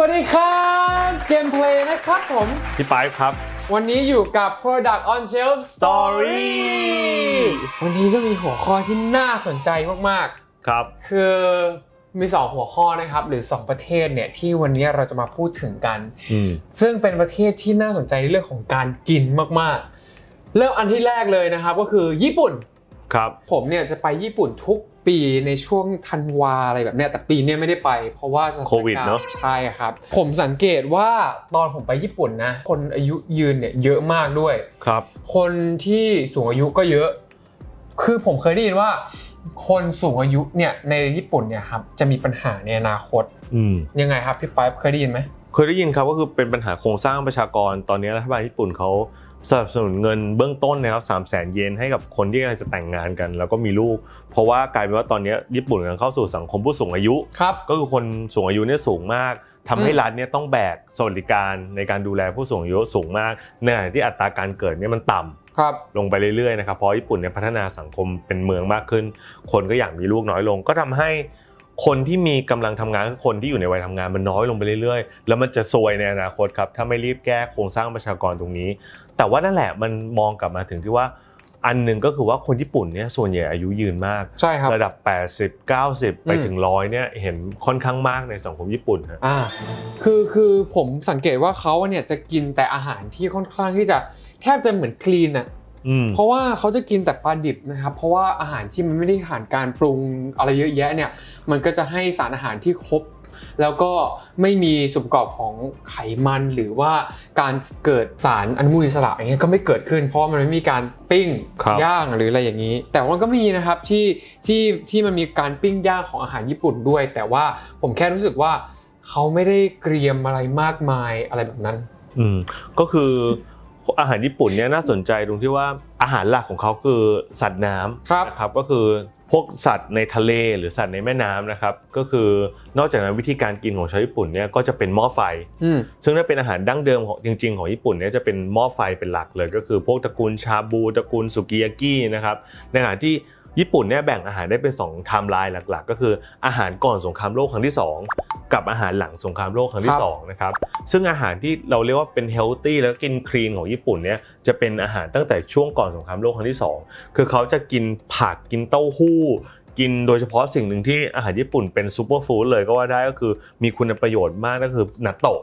วัสดีครับเกมเพลย์นะครับผม พี่ไปายครับ วันนี้อยู่กับ Product on Shelf Story Story วันนี้ก็มีหัวข้อที่น่าสนใจมากครับๆคือมี 2 หัวข้อนะครับ หรือ 2 ประเทศเนี่ยที่วันนี้เราจะมาพูดถึงกันอืมซึ่งเป็นประเทศที่น่าสนใจในเรื่องของการกินมากๆ เริ่มอันที่แรกเลยนะครับก็คือญี่ปุ่นครับ ผมเนี่ยจะไปญี่ปุ่นทุก ปีในช่วงธันวาอะไรแบบเนี้ยแต่ปีเนี้ยไม่ได้ไป เพราะว่าสถานโควิดการณ์เนอะใช่ครับ ผมสังเกตว่าตอนผมไปญี่ปุ่นนะ คนอายุยืนเนี่ยเยอะมากด้วย ครับ คนที่สูงอายุก็เยอะ คือผมเคยได้ยินว่า คนสูงอายุเนี่ยในญี่ปุ่นเนี่ยครับจะมีปัญหาในอนาคตอืม ยังไงครับพี่ป๊อปเคยได้ยินไหม เคยได้ยินครับก็คือเป็นปัญหาโครงสร้างประชากรตอนนี้รัฐบาลญี่ปุ่นเขา สนับสนุนเงินเบื้องต้นนะครับสามแสนเยนให้กับคนที่กำลังจะแต่งงานกัน แล้วก็มีลูก เพราะว่ากลายเป็นว่าตอนนี้ญี่ปุ่นกำลังเข้าสู่สังคมผู้สูงอายุ ครับ ก็คือคนสูงอายุเนี่ยสูงมากทำให้อืมรัฐเนี่ยต้องแบกสวัสดิการในการดูแลผู้สูงอายุสูงมากในขณะที่อัตราการเกิดเนี่ยมันต่ำครับลงไปเรื่อยๆนะครับเพราะญี่ปุ่นเนี่ยพัฒนาสังคมเป็นเมืองมากขึ้น คนก็อยากมีลูกน้อยลง ก็ทำให้ คนที่มีกำลังทำงานคนที่อยู่ในวัยทำงานมันน้อยลงไปเรื่อยๆ แล้วมันจะซวยในอนาคตครับถ้าไม่รีบแก้โครงสร้างประชากรตรงนี้ แต่ว่านั่นแหละมันมองกลับมาถึงที่ว่าอันหนึ่งก็คือว่าคนญี่ปุ่นเนี่ยส่วนใหญ่อายุยืนมากใช่ครับระดับ 80 90 ไปถึงร้อยเนี่ยเห็นค่อนข้างมากในสังคมญี่ปุ่นฮะอ่าคือคือผมสังเกตว่าเขาเนี่ยจะกินแต่อาหารที่ค่อนข้างที่จะแทบจะเหมือนคลีนอะอืม เพราะว่าเขาจะกินแต่ปลาดิบนะครับ เพราะว่าอาหารที่มันไม่ได้ผ่านการปรุงอะไรเยอะแยะเนี่ย มันก็จะให้สารอาหารที่ครบ แล้วก็ไม่มีส่วนประกอบของไขมันหรือว่าการเกิดสารอนุมูลอิสระอย่างเงี้ยก็ไม่เกิดขึ้น เพราะว่ามันไม่มีการปิ้งครับย่างหรืออะไรอย่างนี้ แต่ว่ามันก็มีนะครับที่ที่ที่มันมีการปิ้งย่างของอาหารญี่ปุ่นด้วย แต่ว่าผมแค่รู้สึกว่าเขาไม่ได้เกรียมอะไรมากมายอะไรแบบนั้น อืมก็คือ อาหารญี่ปุ่นเนี่ยน่าสนใจตรงที่ว่าอาหารหลักของเขาคือสัตว์น้ำครับนะครับก็คือพวกสัตว์ในทะเลหรือสัตว์ในแม่น้ำนะครับก็คือนอกจากนั้นวิธีการกินของชาวญี่ปุ่นเนี่ยก็จะเป็นหม้อไฟอืมซึ่งถ้าเป็นอาหารดั้งเดิมของจริง ๆ ของญี่ปุ่นเนี่ยจะเป็นหม้อไฟเป็นหลักเลย ก็คือพวกตระกูลชาบูตระกูลสุกิยากินะครับในขณะที่ญี่ปุ่นเนี่ยแบ่งอาหารได้เป็น2ไทม์ไลน์หลัก ๆ ก็คืออาหารก่อนสงครามโลกครั้งที่ 2 กับอาหารหลังสงครามโลกครั้งคที่รับสองนะครับซึ่งอาหารที่เราเรียกว่าเป็นเฮลตี้แล้วก็กินคลีนของญี่ปุ่นเนี่ยจะเป็นอาหารตั้งแต่ช่วงก่อนสงครามโลกครั้งที่สองคือเขาจะกินผักกินเต้าหู้ กินโดยเฉพาะสิ่งหนึ่งที่อาหารญี่ปุ่นเป็นซูเปอร์ฟู้ดเลยก็ว่าได้ก็คือมีคุณประโยชน์มากก็คือนัตโตะ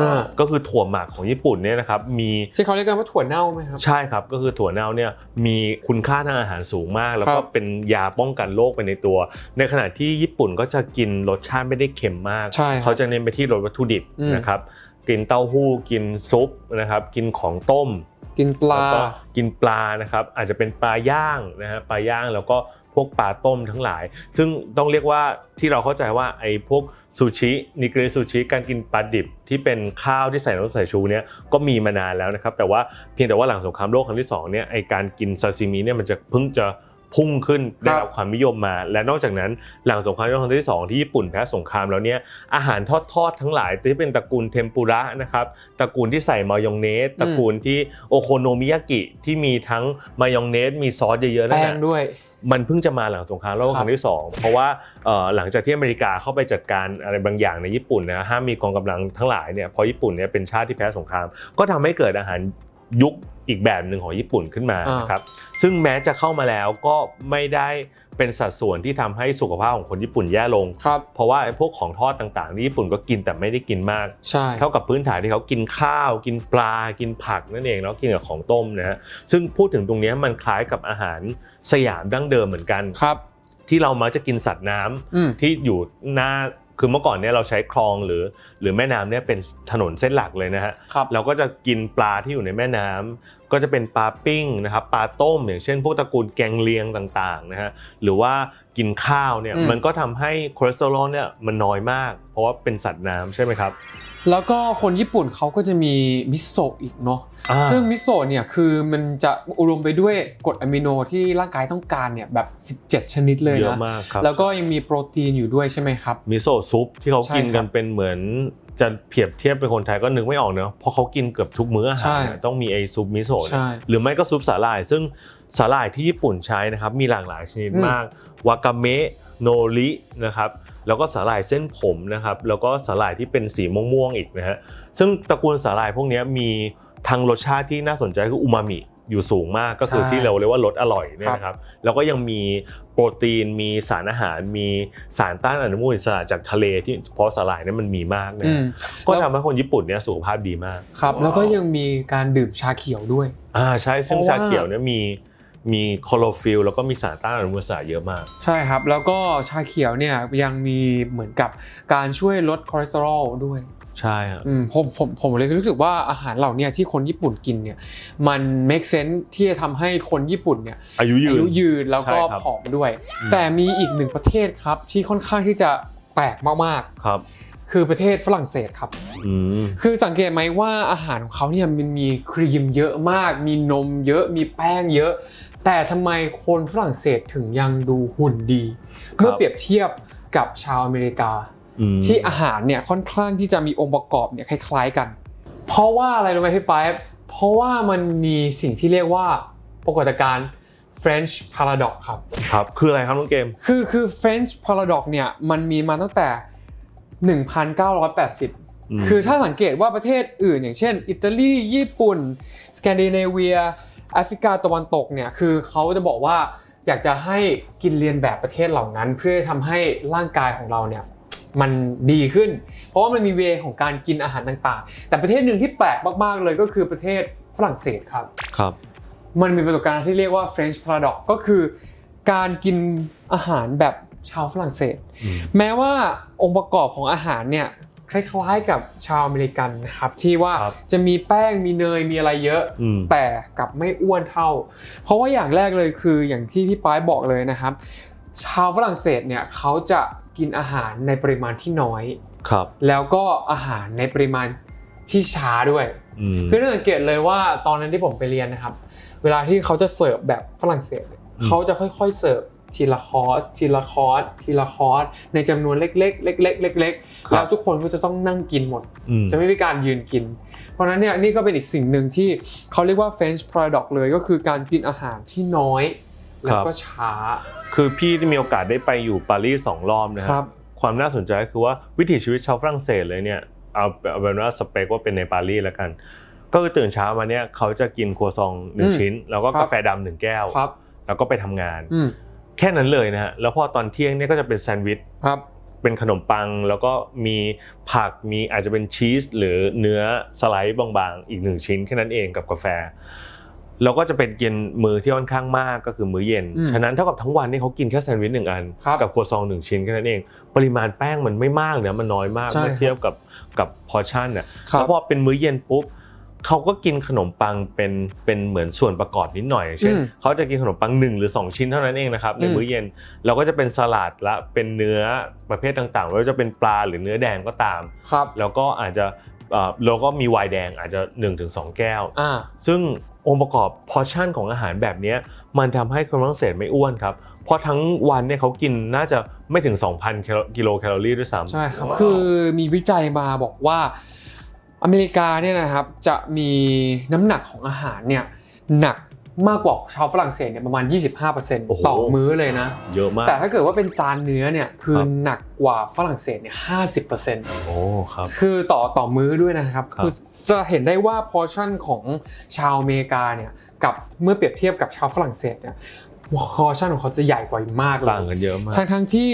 อ่าก็คือถั่วหมักของญี่ปุ่นเนี่ยนะครับมีที่เขาเรียกกันว่าถั่วเน่าไหมครับใช่ครับก็คือถั่วเน่าเนี่ยมีคุณค่าทางอาหารสูงมาก แล้วก็ครับเป็นยาป้องกันโรคไปในตัว ในขณะที่ญี่ปุ่นก็จะกินรสชาติไม่ได้เค็มมากใช่ครับเขาจะเน้นไปที่รสวัตถุดิบอืมนะครับกินเต้าหู้กินซุปนะครับกินของต้ม กินปลาแล้วก็กินปลานะครับอาจจะเป็นปลาย่างนะฮะปลาย่างแล้วก็ พวกปลาต้มทั้งหลาย ซึ่งต้องเรียกว่าที่เราเข้าใจว่าไอ้พวกซูชินิกริซูชิการกินปลาดิบที่เป็นข้าวที่ใส่น้ำใส่ชูเนี่ยก็มีมานานแล้วนะครับ แต่ว่าเพียงแต่ว่าหลังสงครามโลกครั้งที่สองเนี่ยไอ้การกินซาซิมิเนี่ยมันจะเพิ่งจะพุ่งขึ้นได้รับความนิยมมา และนอกจากนั้นหลังสงครามโลกครั้งที่สองที่ญี่ปุ่นแพ้สงครามแล้วเนี่ยอาหารทอดๆทั้งหลายที่เป็นตระกูลเทมปุระนะครับตระกูลที่ใส่มายองเนสตระกูลที่โอโคโนมิยากิที่มีทั้งมายองเนสมีซอสเยอะๆนั่นแป้งแหละด้วย มันเพิ่งจะมาหลังสงครามโลกครับครั้งที่สองเพราะว่าเอ่อหลังจากที่อเมริกาเข้าไปจัดการอะไรบางอย่างในญี่ปุ่นนะห้ามมีกองกำลังทั้งหลายเนี่ยเพราะญี่ปุ่นเนี่ยเป็นชาติที่แพ้สงคราม ก็ทำให้เกิดอาหารยุคอีกแบบหนึ่งของญี่ปุ่นขึ้นมาอ่านนะครับซึ่งแม้จะเข้ามาแล้วก็ไม่ได้ เป็นสัดส่วนที่ทำให้สุขภาพของคนญี่ปุ่นแย่ลงครับเพราะว่าไอ้พวกของทอดต่างๆที่ญี่ปุ่นก็กินแต่ไม่ได้กินมากใช่เท่ากับพื้นฐานที่เขากินข้าว กินปลา กินผักนั่นเองแล้วกินกับของต้มนะฮะ ซึ่งพูดถึงตรงเนี้ยมันคล้ายกับอาหารสยามดั้งเดิมเหมือนกันครับ ที่เรามักจะกินสัตว์น้ำอืมที่อยู่หน้าคือเมื่อก่อนเนี่ยเราใช้คลองหรือ หรือแม่น้ำเนี่ยเป็นถนนเส้นหลักเลยนะฮะครับเราก็จะกินปลาที่อยู่ในแม่น้ำ ก็จะเป็นปลาปิ้งนะครับปลาต้ม อย่างเช่นพวกตระกูลแกงเลียงต่างๆนะฮะหรือว่ากินข้าวเนี่ยอืมมันก็ทำให้คอเลสเตอรอลเนี่ยมันน้อยมาก เพราะว่าเป็นสัตว์น้ำใช่ไหมครับแล้วก็คนญี่ปุ่นเขาก็จะมีมิโซะอีกเนาะอ่าซึ่งมิโซะเนี่ยคือมันจะอุดมไปด้วยกรดอะมิโนที่ร่างกายต้องการเนี่ยแบบ 17 ชนิดเลยเยอะนะมากครับแล้วก็ยังมีโปรตีนอยู่ด้วยใช่ไหมครับมิโซะซุปที่เขาใช่กินครักับนเป็นเหมือน จะเปรียบเทียบเป็นคนไทยก็นึกไม่ออกเนอะเพราะเขากินเกือบทุกมื้ออาหารใช่เนี่ยต้องมีไอซุปมิโซะใช่เนี่ยหรือไม่ก็ซุปสาหร่าย ซึ่งสาหร่ายที่ญี่ปุ่นใช้นะครับมีหลากหลายชนิดอืมมากวากาเมะโนรินะครับแล้วก็สาหร่ายเส้นผมนะครับแล้วก็สาหร่ายที่เป็นสีม่วงๆอีกนะฮะซึ่งตระกูลสาหร่ายพวกเนี้ยมีทางรสชาติที่น่าสนใจคืออูมามิ อยู่สูงมากก็คือใช่ที่เราเรียกว่ารสอร่อยเนี่ยนะครับแล้วก็ยังมีโปรตีนมีสารอาหารมีสารต้านอนุมูลอิสระจากทะเลที่เพราะสาหร่ายเนี่ยมันมีมากนะอืมก็แล้วทำให้คนญี่ปุ่นเนี่ยสุขภาพดีมากครับแล้วก็ยังมีการดื่มชาเขียวด้วยอ่าใช่ซึ่งเพราะว่าชาเขียวเนี่ยมีมีคลอโรฟิลแล้วก็มีสารต้านอนุมูลอิสระเยอะมาก ใช่ครับ แล้วก็ชาเขียวเนี่ยยังมีเหมือนกับการช่วยลดคอเลสเตอรอลด้วย ใช่ครับอืมผมผมผมเลยรู้สึกว่าอาหารเหล่าเนี้ที่คนญี่ปุ่นกินเนี่ยมัน make sense ที่จะทำให้คนญี่ปุ่นเนี่ยอายุยือานยุยืนแล้วก็ใช่ครับผอมด้วยอืมแต่มีอีกหนึ่งประเทศครับที่ค่อนข้างที่จะแปลกมากครับๆคือประเทศฝรั่งเศสครับอืมคือสังเกตไหมว่าอาหารของเขาเนี่ยมันมีครีมเยอะมาก มีนมเยอะมีแป้งเยอะ แต่ทำไมคนฝรั่งเศสถึงยังดูหุ่นดี เมื่อเปรียบเทียบกับชาวอเมริกาอืม ที่อาหารเนี่ยค่อนข้างที่จะมีองค์ประกอบเนี่ยคล้ายๆกัน เพราะว่าอะไรรู้ไหมพี่ไปายเพราะว่ามันมีสิ่งที่เรียกว่าปรากฏการณ์ French paradox ครับ ครับ คืออะไรครับน้องเกม คือคือ French paradox เนี่ยมันมีมาตั้งแต่ 1980อืมคือถ้าสังเกตว่าประเทศอื่น อย่างเช่น อิตาลี ญี่ปุ่น สแกนดิเนเวียแอฟริกาตะวันตกเนี่ยคือเขาจะบอกว่าอยากจะให้กินเรียนแบบประเทศเหล่านั้น เพื่อทำให้ร่างกายของเราเนี่ย มันดีขึ้น เพราะว่ามันมีเวของการกินอาหารต่างๆ แต่ประเทศหนึ่งที่แปลกมากๆเลยก็คือประเทศฝรั่งเศสครับครับ มันมีประสบการณ์ที่เรียกว่า French paradox ก็คือการกินอาหารแบบชาวฝรั่งเศสอืมแม้ว่าองค์ประกอบของอาหารเนี่ยคล้ายๆกับชาวอเมริกันนะครับที่ว่าครับจะมีแป้งมีเนยมีอะไรเยอะอืมแต่กลับไม่อ้วนเท่า เพราะว่าอย่างแรกเลยคืออย่างที่พี่ป้ายบอกเลยนะครับ ชาวฝรั่งเศสเนี่ยเขาจะ กินอาหารในปริมาณที่น้อย ครับ แล้วก็อาหารในปริมาณที่ช้าด้วย อืม คือน่าสังเกตเลยว่าตอนนั้นที่ผมไปเรียนนะครับ เวลาที่เขาจะเสิร์ฟแบบฝรั่งเศสเนี่ยอืม เขาจะค่อยๆเสิร์ฟทีละคอร์สทีละคอร์สทีละคอร์สในจำนวนเล็กๆเล็กๆเล็กๆแล้วทุกคนก็จะต้องนั่งกินหมด อืม จะไม่มีการยืนกิน เพราะฉะนั้นเนี่ยนี่ก็เป็นอีกสิ่งหนึ่งที่เขาเรียกว่า French paradox เลยก็คือการกินอาหารที่น้อย แล้วก็ช้า คือพี่ที่มีโอกาสได้ไปอยู่ปารีสสองรอบนะคครัรับความน่าสนใจก็คือว่าวิถีชีวิตชาวฝรั่งเศสเลยเนี่ยเอาเอาเป็นว่าสเปคว่าเป็นในปารีสแล้วกัน ก็คือตื่นเช้ามาเนี่ยเขาจะกินครัวซองหนึ่งอืมชิ้น แล้วก็ครับกาแฟดำหนึ่งแก้วครับแล้วก็ไปทำงานอืมแค่นั้นเลยนะฮะแล้วพอตอนเที่ยงเนี่ยก็จะเป็นแซนด์วิชครับเป็นขนมปังแล้วก็มีผักมีอาจจะเป็นชีสหรือเนื้อสไลด์บางๆ อีกหนึ่งชิ้นแค่นั้นเองกับกาแฟ แล้วก็จะเป็นกินมื้อที่ค่อนข้างมากก็คือมื้อเย็นอืมฉะนั้นเท่ากับทั้งวันนี่เขากินแค่แซนด์วิชหนึ่งอันครับกับครัวซองหนึ่งชิ้นแค่นั้นเอง ปริมาณแป้งมันไม่มากเนี่ยมันน้อยมากใช่เมื่อเทียบกับกับพอร์ชั่นเนี่ยครับแล้วพอเป็นมื้อเย็นปุ๊บเขาก็กินขนมปังเป็นเป็นเหมือนส่วนประกอบนิดหน่อย เช่นอืมเขาจะกินขนมปังหนึ่งหรือ 2 ชิ้นเท่านั้นเองนะครับในอืมมื้อเย็นเราก็จะเป็นสลัดละเป็นเนื้อประเภทต่างๆไม่ว่าจะเป็นปลาหรือเนื้อแดงก็ตามครับแล้วก็อาจจะเอ่อ แล้วก็มีไวน์แดงอาจจะ 1-2 แก้วอ่าซึ่งองค์ประกอบพอร์ชั่นของอาหารแบบเนี้ยมันทำให้คนฝรั่งเศสไม่อ้วนครับ เพราะทั้งวันเนี่ยเขากินน่าจะไม่ถึง 2,000กิโลกิโลแคลอรี่ด้วยซ้ำใช่ครับ คือมีวิจัยมาบอกว่าอเมริกาเนี่ยนะครับจะมีน้ำหนักของอาหารเนี่ยหนัก มากกว่าชาวฝรั่งเศสเนี่ยประมาณโอ้โห25%ต่อมื้อเลยนะ เยอะมาก แต่ถ้าเกิดว่าเป็นจานเนื้อเนี่ยคือครับหนักกว่าฝรั่งเศสเนี่ย50%โอ้ครับคือต่อต่อมื้อด้วยนะครับครับคือจะเห็นได้ว่าพอร์ชั่นของชาวอเมริกาเนี่ยกับเมื่อเปรียบเทียบกับชาวฝรั่งเศสเนี่ยพอร์ชั่นของเขาจะใหญ่กว่ามากเลยต่างกันเยอะมากทั้งทั้งที่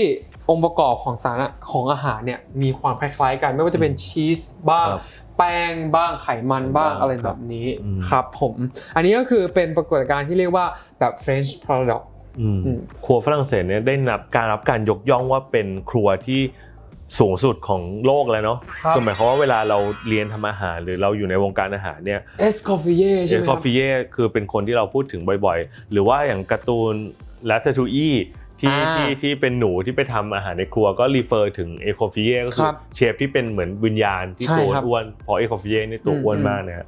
องค์ประกอบของสารของอาหารเนี่ยมีความคล้ายๆกัน ไม่ว่าจะเป็นชีสบ้างครับแป้งบ้างไขมันบ้างบ้างอะไรแบบนี้อืมครับผม อันนี้ก็คือเป็นปรากฏการณ์ที่เรียกว่าแบบ French paradox อืมอืมครัวฝรั่งเศสเนี่ยได้นับการรับการยกย่องว่าเป็นครัวที่สูงสุดของโลกแล้วเนาะครับคือหมายความว่าเวลาเราเรียนทำอาหาร หรือเราอยู่ในวงการอาหารเนี่ยเอสคอฟฟิเย่เอใช่ไหมคคอรับฟฟิเย่คือเป็นคนที่เราพูดถึงบ่อยๆ หรือว่าอย่างการ์ตูนลัตเตอร์ทูอี ที่อ่าที่ที่เป็นหนูที่ไปทำอาหารในครัวก็รีเฟอร์ถึงเอคอฟฟิเย่ก็คืคอรับเชฟที่เป็นเหมือนวิญญาณที่ใช่ตัวครับอ้วนเพราะเอคอฟฟิเย่นี่ตัวอ้วนอืมมากนะฮะ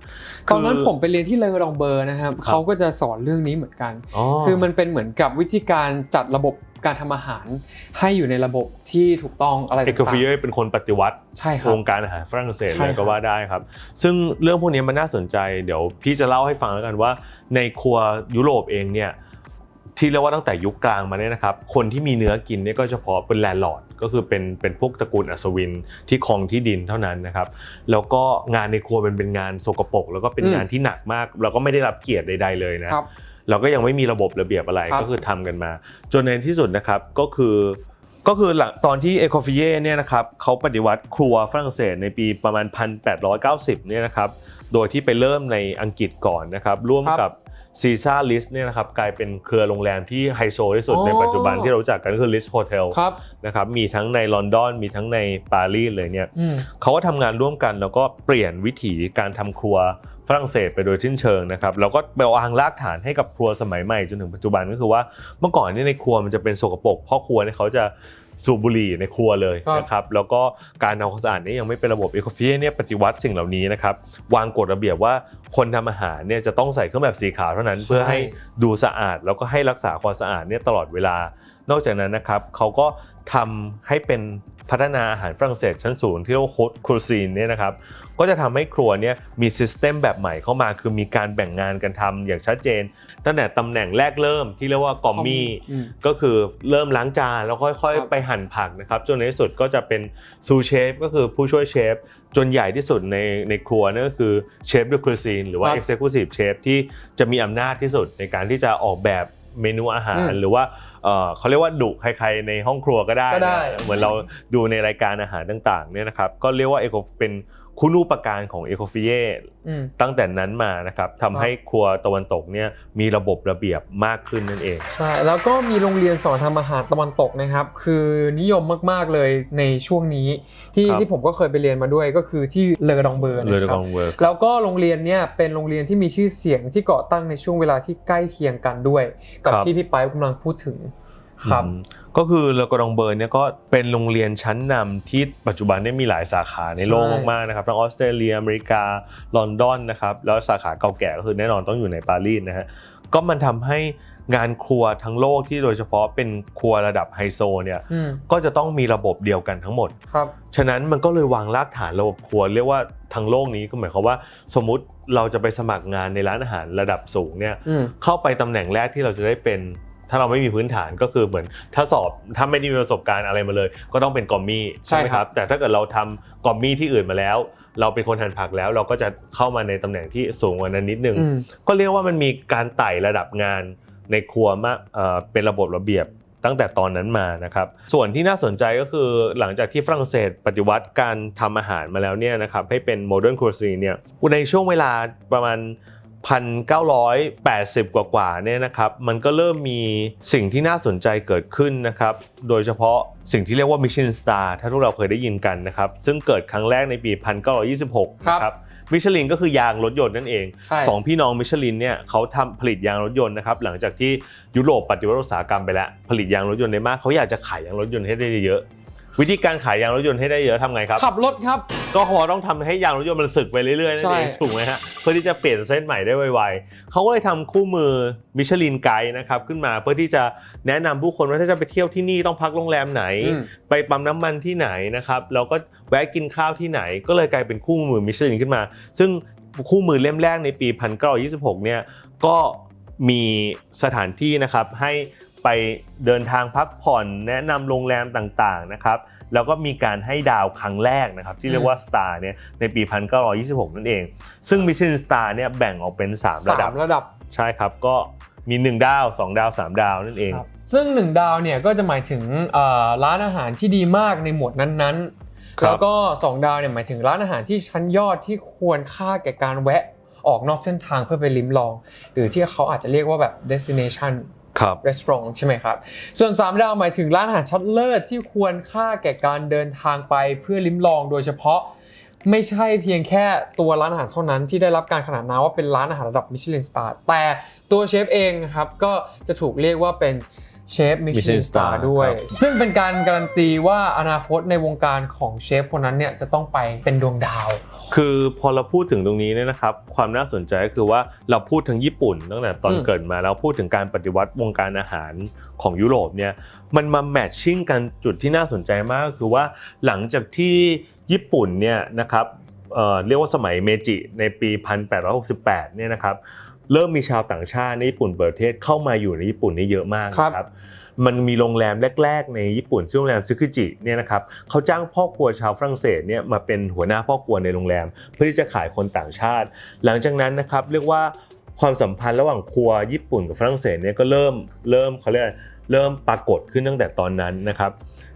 ตอนนั้นคือผมไปเรียนที่เลอรองเบอร์นะครับครับเขาก็จะสอนเรื่องนี้เหมือนกัน คือมันเป็นเหมือนกับวิธีการจัดระบบการทำอาหารให้อยู่ในระบบที่ถูกต้องอะไรเอต่างคอฟฟิเย่เป็นคนปฏิวัติๆใช่ครับวงการอาหารฝรั่งเศสใช่เลยครัก็บว่าได้ครับ ซึ่งเรื่องพวกนี้มันน่าสนใจ เดี๋ยวพี่จะเล่าให้ฟังแล้วกันว่า ในครัวยุโรปเองเนี่ย ที่เรียกว่าตั้งแต่ยุคกลางมาเนี่ยนะครับ คนที่มีเนื้อกินเนี่ยก็เฉพาะเป็นแลนด์ลอร์ดก็คือเป็นเป็นพวกตระกูลอัศวินที่ครองที่ดินเท่านั้นนะครับ แล้วก็งานในครัวเป็นเป็นงานสกปรกแล้วก็เป็นอืมงานที่หนักมาก แล้วก็ไม่ได้รับเกียรติใด ๆ เลยนะครับเราก็ยังไม่มีระบบระเบียบอะไรครับก็คือทำกันมา จนในที่สุดนะครับก็คือก็คือหลังตอนที่เอโคฟิเย่เนี่ยนะครับเขาปฏิวัติครัวฝรั่งเศสในปีประมาณ 1890เนี่ยนะครับโดยที่ไปเริ่มในอังกฤษก่อนนะครับร่วมครับกับ ซีซ่าลิสเนี่ยนะครับกลายเป็นเครือโรงแรมที่ไฮโซที่สุดอ๋อในปัจจุบันที่เรารู้จักกันก็คือลิสโฮเทลครับนะครับมีทั้งในลอนดอนมีทั้งในปารีสเลยเนี่ยอืมเขาก็ทำงานร่วมกันแล้วก็เปลี่ยนวิถีการทำครัวฝรั่งเศสไปโดยสิ้นเชิงนะครับแล้วก็ไปวางรากฐานให้กับครัวสมัยใหม่จนถึงปัจจุบันก็คือว่าเมื่อก่อนเนี่ยในครัวมันจะเป็นสกปรกพ่อครัวเนี่ยเขาจะ สูบบุหรี่ในครัวเลยครับนะครับแล้วก็การทำความสะอาดเนี่ยยังไม่เป็นระบบเอโคฟีเนี่ยปฏิวัติสิ่งเหล่านี้นะครับวางกฎระเบียบว่าคนทำอาหารเนี่ยจะต้องใส่เครื่องแบบสีขาวเท่านั้น เพื่อให้ดูสะอาด แล้วก็ให้รักษาความสะอาดเนี่ยตลอดเวลา นอกจากนั้นนะครับเขาก็ทำให้เป็นพัฒนาอาหารฝรั่งเศสชั้นสูงที่เรียกว่าโคดครูซีนเนี่ยนะครับ ก็จะทำให้ครัวเนี่ยมีซิสเต็มแบบใหม่เข้ามา คือมีการแบ่งงานกันทำอย่างชัดเจน ตั้งแต่ตำแหน่งแรกเริ่มที่เรียกว่ากอมมี่อืมก็คือเริ่มล้างจานแล้วค่อยครับๆไปหั่นผักนะครับจนในที่สุดก็จะเป็นซูเชฟก็คือผู้ช่วยเชฟจนใหญ่ที่สุดในในครัวนั่นก็คือเชฟดูครูซีนหรือว่าครับ Executive Chef ที่จะมีอำนาจที่สุดในการที่จะออกแบบเมนูอาหารอืมหรือว่าเอ่อเขาเรียกว่าดุใครๆในห้องครัวก็ได้ก็ได้นะเหมือนเราดูในรายการอาหารต่างๆเนี่ยนะครับก็เรียกว่าเอโคเป็น คุณูปการของเอโคฟิเยอืมตั้งแต่นั้นมานะครับทำให้ครัวตะวันตกเนี่ยมีระบบระเบียบมากขึ้นนั่นเองใช่แล้วก็มีโรงเรียนสอนทำอาหารตะวันตกนะครับ คือนิยมมากๆเลยในช่วงนี้ ที่ครับที่ผมก็เคยไปเรียนมาด้วยก็คือที่เลอดองเบอร์เลยนะคกรัอบงเวิร์กแล้วก็โรงเรียนเนี่ยเป็นโรงเรียนที่มีชื่อเสียงที่ก่อตั้งในช่วงเวลาที่ใกล้เคียงกันด้วย กับครับที่พี่ไปกำลังพูดถึง ครับอืมก็คือเลอกรองเบิร์นเนี่ยก็เป็นโรงเรียนชั้นนำที่ปัจจุบันเนี่ยมีหลายสาขาในโลกใช่มากๆนะครับทั้งออสเตรเลียอเมริกาลอนดอนนะครับแล้วสาขาเก่าแก่ก็คือแน่นอนต้องอยู่ในปารีสนะฮะก็มันทำให้งานครัวทั้งโลกที่โดยเฉพาะเป็นครัวระดับไฮโซเนี่ยอืมก็จะต้องมีระบบเดียวกันทั้งหมดครับฉะนั้นมันก็เลยวางรากฐานระบบครัวเรียกว่าทั้งโลกนี้ก็หมายความว่า สมมุติเราจะไปสมัครงานในร้านอาหารระดับสูงเนี่ยอืมเข้าไปตำแหน่งแรกที่เราจะได้เป็น ถ้าเราไม่มีพื้นฐานก็คือเหมือนถ้าสอบถ้าไม่ได้มีประสบการณ์อะไรมาเลย ก็ต้องเป็นกอมมี่ใช่ใช่ไหมคครัรับบแต่ถ้าเกิดเราทำกอมมี่ที่อื่นมาแล้ว เราเป็นคนหั่นผักแล้ว เราก็จะเข้ามาในตำแหน่งที่สูงกว่านั้นนิดนึงอืมก็เรียกว่ามันมีการไต่ระดับงานในครัวมากเอ่อเป็นระบบระเบียบตั้งแต่ตอนนั้นมานะครับ ส่วนที่น่าสนใจก็คือหลังจากที่ฝรั่งเศสปฏิวัติการทำอาหารมาแล้วเนี่ยนะครับให้เป็นโมเดิร์นครัวซีเนี่ยในช่วงเวลาประมาณ 1980 กว่ากว่าๆเนี่ยนะครับมันก็เริ่มมีสิ่งที่น่าสนใจเกิดขึ้นนะครับโดยเฉพาะสิ่งที่เรียกว่ามิชลินสตาร์ถ้าทุกเราเคยได้ยินกันนะครับซึ่งเกิดครั้งแรกในปี 1926ครับนะครับมิชลินก็คือยางรถยนต์นั่นเองใช่สองพี่น้องมิชลินเนี่ยเขาทำผลิตยางรถยนต์นะครับหลังจากที่ยุโรปปฏิวัติอุตสาหกรรมไปแล้ว ผลิตยางรถยนต์ได้มากเขาอยากจะขายยางรถยนต์ให้ได้เยอะ วิธีการขายยางรถยนต์ให้ได้เยอะทำไงครับ ขับรถครับ ก็เขาต้องทำให้ยางรถยนต์มันสึกไปเรื่อยๆนั่นเองใช่ ถูกไหมฮะเพื่อที่จะเปลี่ยนเส้นใหม่ได้ไวๆเขาก็เลยทำคู่มือมิชลินไกด์นะครับขึ้นมาเพื่อที่จะแนะนำผู้คนว่าถ้าจะไปเที่ยวที่นี่ต้องพักโรงแรมไหน อืม ไปปั๊มน้ำมันที่ไหนนะครับแล้วก็แวะกินข้าวที่ไหน ก็เลยกลายเป็นคู่มือมิชลินขึ้นมา ซึ่งคู่มือเล่มแรกในปี 1926 เนี่ยก็มีสถานที่นะครับให้ ไปเดินทางพักผ่อนแนะนำโรงแรมต่างๆนะครับแล้วก็มีการให้ดาวครั้งแรกนะครับที่เรียกว่าสตาร์เนี่ยในปี 1926 นั่นเอง ซึ่งมิชลินสตาร์เนี่ยแบ่งออกเป็น 3 ระดัสาบมระดับใช่ครับก็มี 1 ดาว 2 ดาว 3 ดาวนั่นเองครับซึ่งหนึ่งดาวเนี่ยก็จะหมายถึงเอ่อร้านอาหารที่ดีมากในหมวดนั้นๆครับแล้วก็สองดาวเนี่ยหมายถึงร้านอาหารที่ชั้นยอดที่ควรค่าแก่การแวะออกนอกเส้นทางเพื่อไปลิ้มลอง หรือที่เขาอาจจะเรียกว่าแบบ destination ครับ restaurant ใช่ไหมครับ ส่วน 3 ดาวหมายถึงร้านอาหารชั้นเลิศที่ควรค่าแก่การเดินทางไปเพื่อลิ้มลองโดยเฉพาะไม่ใช่เพียงแค่ตัวร้านอาหารเท่านั้นที่ได้รับการขนานนามว่าเป็นร้านอาหารระดับมิชลินสตาร์แต่ตัวเชฟเองนะครับก็จะถูกเรียกว่าเป็นเชฟมิชลิน Michelin สตา Star ร์ด้วยครับซึ่งเป็นการการันตีว่าอนาคตในวงการของเชฟคนนั้นเนี่ยจะต้องไปเป็นดวงดาว คือพอเราพูดถึงตรงนี้เนี่ยนะครับความน่าสนใจก็คือว่าเราพูดถึงญี่ปุ่นตั้งแต่ตอนอืมเกิดมาแล้วพูดถึงการปฏิวัติวงการอาหารของยุโรปเนี่ยมันมาแมทชิ่งกันจุดที่น่าสนใจมากก็คือว่าหลังจากที่ญี่ปุ่นเนี่ยนะครับเอ่อเรียกว่าสมัยเมจิในปี 1868เนี่ยนะครับเริ่มมีชาวต่างชาติในญี่ปุ่นเปิดประเทศเข้ามาอยู่ในญี่ปุ่นนี่เยอะมากครับนะครับ มันมีโรงแรมแรก ๆ ในญี่ปุ่นชื่อโรงแรมซึคุจิเนี่ยนะครับเขาจ้างพ่อครัวชาวฝรั่งเศสเนี่ยมาเป็นหัวหน้าพ่อครัวในโรงแรม เพื่อที่จะขายคนต่างชาติ หลังจากนั้นนะครับเรียกว่าความสัมพันธ์ระหว่างครัวญี่ปุ่นกับฝรั่งเศสเนี่ยก็เริ่มเริ่มเขาเรียกอะไรเริ่มปรากฏขึ้นตั้งแต่ตอนนั้นนะครับ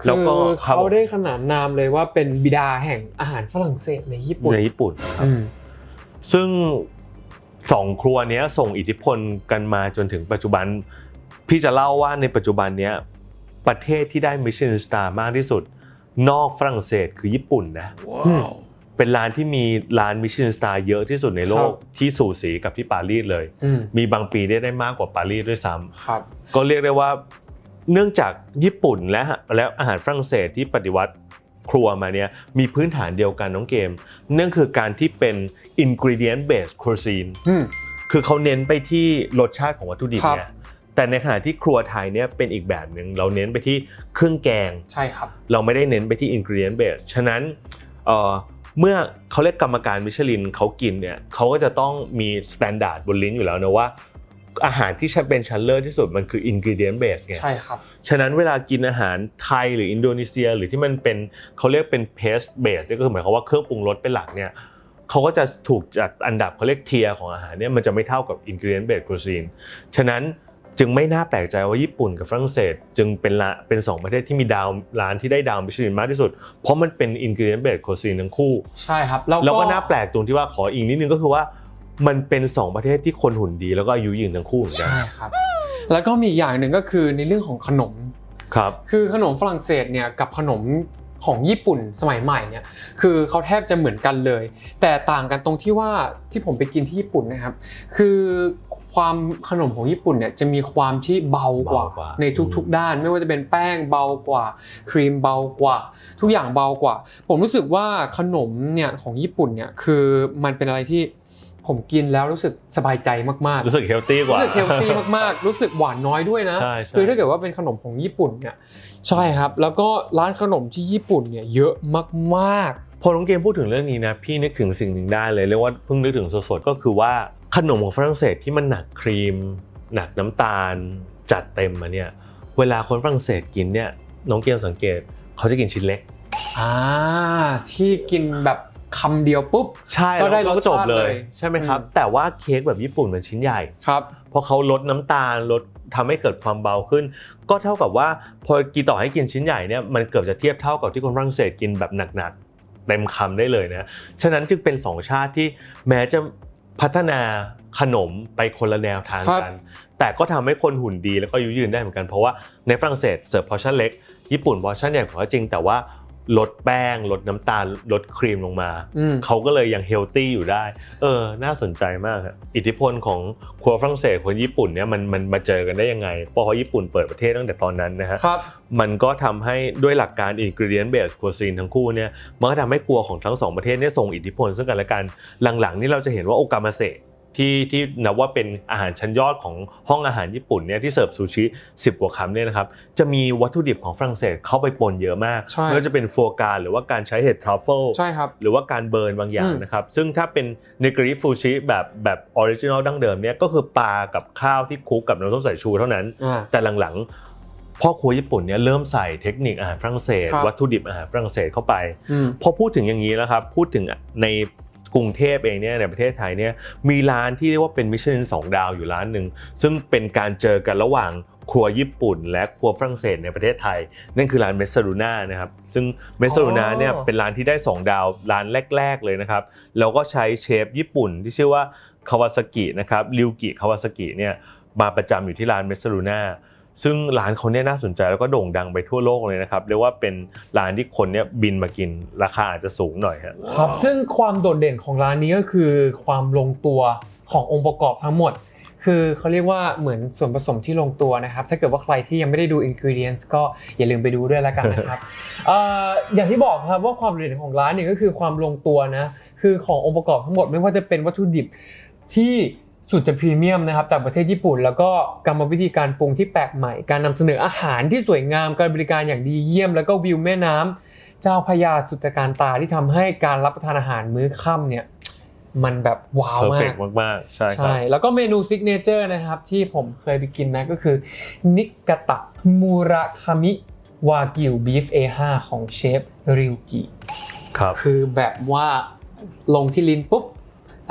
แล้วก็คือครับเขาได้ขนานนามเลยว่าเป็นบิดาแห่งอาหารฝรั่งเศสในญี่ปุ่นในญี่ปุ่นครับอืมซึ่งสองครัวเนี้ยส่งอิทธิพลกันมาจนถึงปัจจุบัน พี่จะเล่าว่าในปัจจุบันเนี้ยประเทศที่ได้มิชลินสตาร์มากที่สุด นอกฝรั่งเศสคือญี่ปุ่นนะ Wow เป็นร้านที่มีร้านมิชลินสตาร์เยอะที่สุดในโลกครับที่สูสีกับที่ปารีสเลยอืมมีบางปีได้ได้มากกว่าปารีสด้วยซ้ำครับก็เรียกได้ว่าเนื่องจากญี่ปุ่นและและอาหารฝรั่งเศสที่ปฏิวัติครัวมาเนี่ยมีพื้นฐานเดียวกันน้องเกม นั่นคือการที่เป็น ingredient based cuisine อืมคือเขาเน้นไปที่รสชาติของวัตถุดิบครับเนี่ย แต่ในขณะที่ครัวไทยเนี่ยเป็นอีกแบบหนึ่งเราเน้นไปที่เครื่องแกง ใช่ครับ เราไม่ได้เน้นไปที่ ingredient base ฉะนั้นเอ่อเมื่อเขาเรียกกรรมการมิชลินเขากินเนี่ยเขาก็จะต้องมี standard บนลิ้นอยู่แล้วนะว่า อาหารที่ชั้นเป็นชั้นเลิศที่สุดมันคือ ingredient base ไงใช่ครับ ฉะนั้นเวลากินอาหารไทยหรืออินโดนีเซีย หรือที่มันเป็นเขาเรียกเป็น paste base ก็คือหมายความว่าเครื่องปรุงรสเป็นหลักเนี่ยเขาก็จะถูกจัดอันดับเขาเรียกเทียของอาหารเนี่ยมันจะไม่เท่ากับ ingredient based cuisine ฉะนั้น จึงไม่น่าแปลกใจว่าญี่ปุ่นกับฝรั่งเศส จึงเป็นละเป็นสองประเทศที่มีดาวร้านที่ได้ดาวมิชลินมากที่สุด เพราะมันเป็น ingredient based cuisine ทั้งคู่ ใช่ครับแล้วแล้วก็น่าแปลกตรงที่ว่าขออีกนิดนึงก็คือว่ามันเป็นสองประเทศที่คนหุ่นดีแล้วก็อายุยืนทั้งคู่เหมือนกันใช่ครับ แล้วก็มีอีกอย่างหนึ่งก็คือในเรื่องของขนมครับ คือขนมฝรั่งเศสเนี่ยกับขนมของญี่ปุ่นสมัยใหม่เนี่ยคือเขาแทบจะเหมือนกันเลย แต่ต่างกันตรงที่ว่าที่ผมไปกินที่ญี่ปุ่นนะครับ คือ ความขนมของญี่ปุ่นเนี่ยจะมีความที่เบากว่า เบากว่า ในทุกๆ ด้าน ไม่ว่าจะเป็นแป้งเบากว่า ครีมเบากว่า ทุกอย่างเบากว่า ผมรู้สึกว่าขนมเนี่ยของญี่ปุ่นเนี่ยคือมันเป็นอะไรที่ผมกินแล้วรู้สึกสบายใจมากๆ รู้สึกเฮลตี้กว่า รู้สึกเฮลตี้มากๆ รู้สึกหวานน้อยด้วยนะ ใช่ใช่ คือถ้าเกิดว่าเป็นขนมของญี่ปุ่นเนี่ยใช่ครับ แล้วก็ร้านขนมที่ญี่ปุ่นเนี่ยเยอะมาก พอน้องเกมพูดถึงเรื่องนี้นะพี่นึกถึงสิ่งหนึ่งได้เลยเรียกว่าเพิ่งนึกถึงสดๆก็คือว่า ขนมของฝรั่งเศสที่มันหนักครีม หนักน้ำตาล จัดเต็มมาเนี่ยเวลาคนฝรั่งเศสกินเนี่ยน้องเกมสังเกตเขาจะกินชิ้นเล็กๆอ่าที่กินแบบคำเดียวปุ๊บใช่ก็ได้แล้วรสจบชาติเลเลยยใช่ไหมครับอืมแต่ว่าเค้กแบบญี่ปุ่นมันชิ้นใหญ่ครับเพราะเขาลดน้ำตาลลดทำให้เกิดความเบาขึ้น ก็เท่ากับว่าพอกินต่อให้กินชิ้นใหญ่เนี่ยมันเกือบจะเทียบเท่ากับที่คนฝรั่งเศสกินแบบหนักๆเต็มคำได้เลยนะฉะนั้นจึงเป็นสองชาติที่แม้จะ พัฒนาขนมไปคนละแนวทางกัน แต่ก็ทำให้คนหุ่นดีแล้วก็อายุยืนได้เหมือนกันเพราะว่าในฝรั่งเศสเสิร์ฟพอร์ชั่นเล็ก ญี่ปุ่นพอร์ชั่นใหญ่กว่าก็จริง แต่ว่า ลดแป้ง ลดน้ำตาล ลดครีมลงมาอืมเขาก็เลยยังเฮลตี้อยู่ได้ เออ น่าสนใจมากครับอิทธิพลของครัวฝรั่งเศสคนญี่ปุ่นเนี่ยมันมันมาเจอกันได้ยังไง เพราะว่าญี่ปุ่นเปิดประเทศตั้งแต่ตอนนั้นนะฮะครับมันก็ทำให้ด้วยหลักการ ingredient based cuisine ทั้งคู่เนี่ยมันก็ทำให้ครัวของทั้งสองประเทศเนี่ยส่งอิทธิพลซึ่งกันและกันหลังๆนี่เราจะเห็นว่าโอกามาเซะ ที่ที่นับว่าเป็นอาหารชั้นยอดของห้องอาหารญี่ปุ่นเนี่ยที่เสิร์ฟซูชิ 10 กว่าคำเนี่ยนะครับจะมีวัตถุดิบของฝรั่งเศสเข้าไปปนเยอะมากใช่ไม่ว่าจะเป็นฟัวกราหรือว่าการใช้เห็ดทรัฟเฟิลใช่ครับหรือว่าการเบิร์นบางอย่างอืมนะครับซึ่งถ้าเป็นเนกริฟูชิแบบแบบออริจินอลดั้งเดิมเนี่ยก็คือปลากับข้าวที่คลุกกับน้ำส้มสายชูเท่านั้นอ่าแต่หลังๆพ่อครัวญี่ปุ่นเนี่ยเริ่มใส่เทคนิคอาหารฝรั่งเศสครับวัตถุดิบอาหารฝรั่งเศสเข้าไปอืมพอพูดถึงอย่างนี้แล้วครับ พูดถึงใน กรุงเทพเองเนี่ยในประเทศไทยเนี่ยมีร้านที่เรียกว่าเป็นมิชลินสองดาวอยู่ร้านหนึ่งซึ่งเป็นการเจอกันระหว่างครัวญี่ปุ่น และครัวฝรั่งเศสในประเทศไทย นั่นคือร้านเมสซารูน่านะครับซึ่งเมสซารูน่าเนี่ยเป็นร้านที่ได้ 2 ดาวร้านแรก ๆ เลยนะครับแล้วก็ใช้เชฟญี่ปุ่นที่ชื่อว่าคาวาซากินะครับริวกิคาวาซากิเนี่ยมาประจำอยู่ที่ร้านเมสซารูน่า ซึ่งร้านเขาเนี่ยน่าสนใจแล้วก็โด่งดังไปทั่วโลกเลยนะครับเรียกว่าเป็นร้านที่คนเนี่ยบินมากินราคาอาจจะสูงหน่อยฮะครับซึ่งความโดดเด่นของร้านนี้ก็คือความลงตัวขององค์ประกอบทั้งหมด คือเขาเรียกว่าเหมือนส่วนผสมที่ลงตัวนะครับ ถ้าเกิดว่าใครที่ยังไม่ได้ดู ingredients ก็อย่าลืมไปดูด้วยแล้วกันนะครับเอ่ออย่างที่บอกครับว่าความโดดเด่นของร้านเนี่ยก็คือความลงตัวนะคือขององค์ประกอบทั้งหมดไม่ว่าจะเป็นวัตถุดิบที่ สุดจะพรีเมียมนะครับจากประเทศญี่ปุ่น แล้วก็กรรมวิธีการปรุงที่แปลกใหม่ การนำเสนออาหารที่สวยงามการบริการอย่างดีเยี่ยม แล้วก็วิวแม่น้ำเจ้าพระยาสุดตระการตาที่ทำให้การรับประทานอาหารมื้อค่ำเนี่ยมันแบบว้าวเพอร์มาเฟกกมากๆใช่ครับใช่แล้วก็เมนูซิกเนเจอร์นะครับที่ผมเคยไปกินนะก็คือนิกกะตะมูระคามิวากิวบีฟ A5 ของเชฟริวกิครับคือแบบว่าลงที่ลิ้นปุ๊บ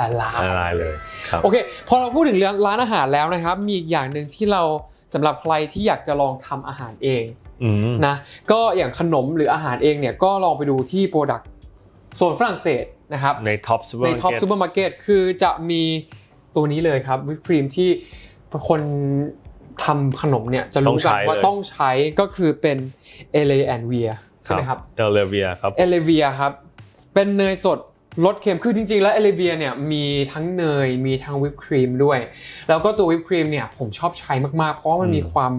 ละลายละลายเลยครับโอเค พอเราพูดถึงเรื่องร้านอาหารแล้วนะครับ มีอีกอย่างหนึ่งที่เราสำหรับใครที่อยากจะลองทำอาหารเองอืมนะก็อย่างขนมหรืออาหารเองเนี่ยก็ลองไปดูที่โปรดักต์โซนฝรั่งเศสนะครับในท็อปซูเปอร์ในมาร์ท็อปเก็ตซูเปอร์มาร์เก็ตคือจะมีตัวนี้เลยครับวิปครีมที่คนทำขนมเนี่ยจะรู้กันว่าต้องใช้ก็คือเป็นเอเลแอนเวียใช่ไหมครับเอลเลเวียครับเอเลเวียครับเป็นเนยสด รสเค็มคือจริงๆ แล้วเอเลเวียเนี่ยมีทั้งเนยมีทั้งวิปครีมด้วย แล้วก็ตัววิปครีมเนี่ยผมชอบใช้มากๆ เพราะว่ามันมีอืมความ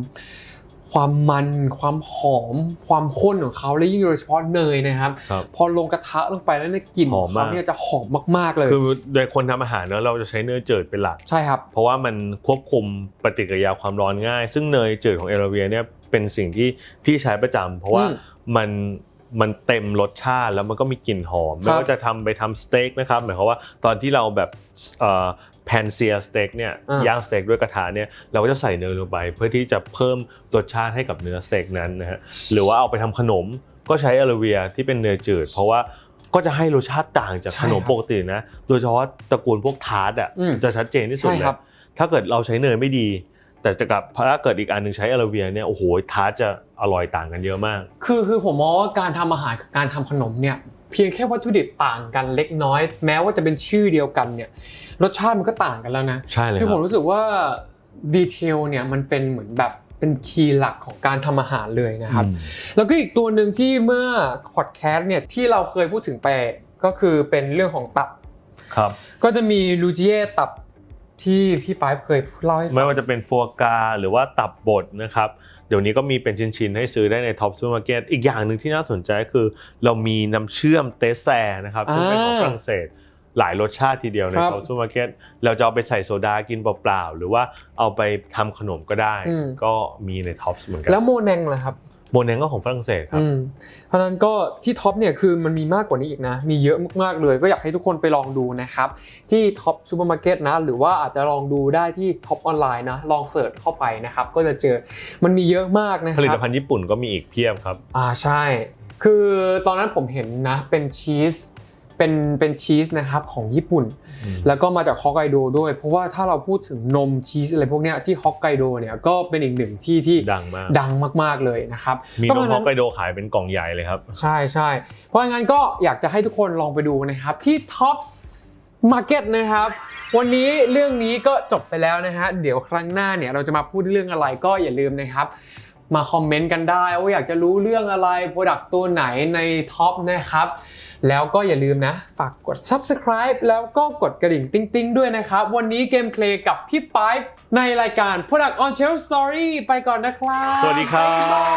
ความมัน ความหอม ความข้นของเขาและยิ่งโดยเฉพาะเนยนะครับครับพอลงกระทะลงไปแล้วเนี่ยกลิ่นหขออมงมากเขาเนี่ยจะหอมมากๆเลย คือโดยคนทำอาหารเนอะเราจะใช้เนยจืดเป็นหลัก ใช่ครับ เพราะว่ามันควบคุมปฏิกิริยาความร้อนง่าย ซึ่งเนยจืดของเอลเวียเนี่ยเป็นสิ่งที่พี่ใช้ประจำเพราะว่าอืมมัน มันเต็มรสชาติแล้วมันก็มีกลิ่นหอมครัไม่บว่าจะทำไปทำสเต็กนะครับหมายความว่าตอนที่เราแบบแพนเซียสเต็กเนี่ยอ่าย่างสเต็กด้วยกระทะเนี่ยเราก็จะใส่เนยลงไป เพื่อที่จะเพิ่มรสชาติให้กับเนื้อสเต็กนั้นนะฮะหรือว่าเอาไปทำขนมก็ใช้เอลเวียที่เป็นเนยจืด เพราะว่าก็จะให้รสชาติต่างจากใช่ขนมครับปกตินะโดยเฉพาะตระกูลพวกทาร์ตอะอืมจะชัดเจนที่สุดใช่เลครัยบถ้าเกิดเราใช้เนยไม่ดี แต่จะกับถ้าเกิดอีกอันหนึ่งใช้เอลเวียเนี่ยโอ้โหทาร์ตจะอร่อยต่างกันเยอะมาก คือคือผมมองว่าการทำอาหารกับการทำขนมเนี่ยเพียงแค่วัตถุดิบต่างกันเล็กน้อย แม้ว่าจะเป็นชื่อเดียวกันเนี่ยรสชาติมันก็ต่างกันแล้วนะใช่เลยคือคผรัมบรู้สึกว่าดีเทลเนี่ยมันเป็นเหมือนแบบเป็นคีย์หลักของการทำอาหารเลยนะครับอืมแล้วก็อีกตัวหนึ่งที่เมื่อพอดแคสต์เนี่ยที่เราเคยพูดถึงไปก็คือเป็นเรื่องของตับครับ ก็จะมีลูจิเย่ตับ ที่พี่ปายเคยเล่าให้ฟัไม่งว่าจะเป็นฟัวกราหรือว่าตับบดนะครับเดี๋ยวนี้ก็มีเป็นชิ้นๆให้ซื้อได้ในท็อปซูเปอร์มาร์เก็ตอีกอย่างหนึ่งที่น่าสนใจก็คือ เรามีน้ำเชื่อมเตสแซนะครับซึ่งเป็นของฝรั่งเศสหลายรสชาติทีเดียวในครับท็อปซูเปอร์มาร์เก็ตเราจะเอาไปใส่โซดากินเปล่าๆหรือว่าเอาไปทำขนมก็ได้อืมก็มีในท็อปเหมือนกัแล้วโมแนงล่ะครับ โมเนงก็ของฝรั่งเศสครับอืมเพราะฉะนั้นก็ที่ท็อปเนี่ยคือมันมีมากกว่านี้อีกนะ มีเยอะมากๆเลย ก็อยากให้ทุกคนไปลองดูนะครับ ที่ท็อปซูเปอร์มาร์เก็ตนะ หรือว่าอาจจะลองดูได้ที่ท็อปออนไลน์นะ ลองเสิร์ชเข้าไปนะครับ ก็จะเจอมันมีเยอะมากนะคผลิตรับภัณฑ์ญี่ปุ่นก็มีอีกเพียบครับ อ่าใช่ คือตอนนั้นผมเห็นนะเป็นชีส เป็นเป็นชีสนะครับของญี่ปุ่น แล้วก็มาจากฮอกไกโดด้วย เพราะว่าถ้าเราพูดถึงนมชีสอะไรพวกเนี้ยที่ฮอกไกโดเนี่ยก็เป็นอีกหนึ่งที่ที่ดังมากดังมากๆเลยนะครับมีก็นเพมราะฉะฮอนั้กนไกโดขายเป็นกล่องใหญ่เลยครับ ใช่ใช่เพราะงั้นก็อยากจะให้ทุกคนลองไปดูนะครับที่ Top Market นะครับ วันนี้เรื่องนี้ก็จบไปแล้วนะฮะเดี๋ยวครั้งหน้าเนี่ยเราจะมาพูดเรื่องอะไรก็อย่าลืมนะครับมาคอมเมนต์กันได้ว่าอยากจะรู้เรื่องอะไรโปรดักต์ตัวไหนในท็อปนะครับ แล้วก็อย่าลืมนะ ฝากกด subscribe แล้วก็กดกระดิ่งติ๊งๆ ด้วยนะครับ วันนี้เกมเพลย์กับพี่ปายในรายการ Product on Shelf Story ไปก่อนนะครับ สวัสดีครับบ๊ายบาย